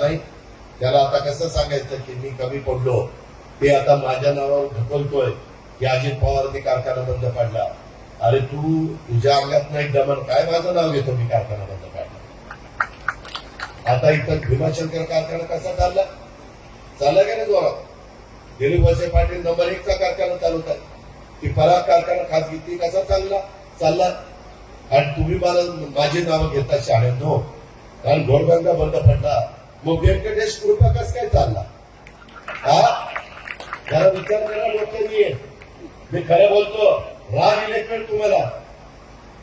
नाही. त्याला आता कसं सांगायचं की मी कमी पडलो ते आता माझ्या नावावर ढकलतोय. की अजित पवारांनी कारखाना बंद पाडला. अरे तू तुझ्या अंगात नाही दमन. काय माझं नाव घेतो मी कारखाना बंद पाडला? आता इथं भीमाशंकर कारखाना कसा चालला? चालला का नाही जोरात? दिलीप वसे पाटील नंबर एकचा कारखाना चालवत आहे ती पराग कारखाना खाजगी कसा चालला? चालला. आणि तुम्ही मला माझी नावं घेता शाळेनो हो. कारण घोडगंगा बंद पडला. मग व्यंकटेश कृपा कस काय चालला? हा? जरा विचार करा बोलतो मी खरं बोलतो राग इलेक्ट्रेड तुम्हाला.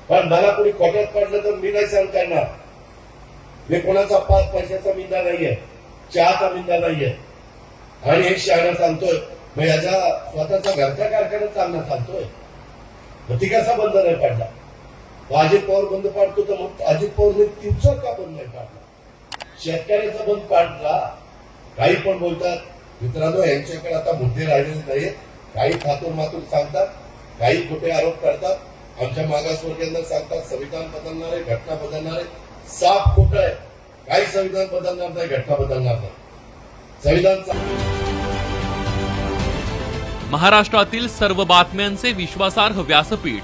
पण मला कोणी खोट्यात पडलं तर मी नाही सांग करणार. मी कोणाचा पाच पैशाचा मिंदा नाहीये चहाचा मिंदा नाहीये. आणि हे शहाणा सांगतोय मग याचा स्वतःचा घरचा कारखाना चालणार चालतोय मग ती कसा बंद नाही पडला? अजित पवार बंद पाडतो तर मग अजित पवारने तिचा का बंद नाही पाडला? शेतकऱ्याचा बंद पाडला काही पण बोलतात. मित्रांनो यांच्याकडे आता मुद्दे राहिलेले नाहीत काही खातूर मातूर सांगतात. काही खोटे आरोप करतात. आमच्या मागासवर्गीयांना सांगतात संविधान बदलणार आहे घटना बदलणार आहे. साफ खोट आहे? काही संविधान बदलणार नाही घटना बदलणार नाही. संविधान महाराष्ट्रातील सर्व बातम्यांचे विश्वासार्ह व्यासपीठ.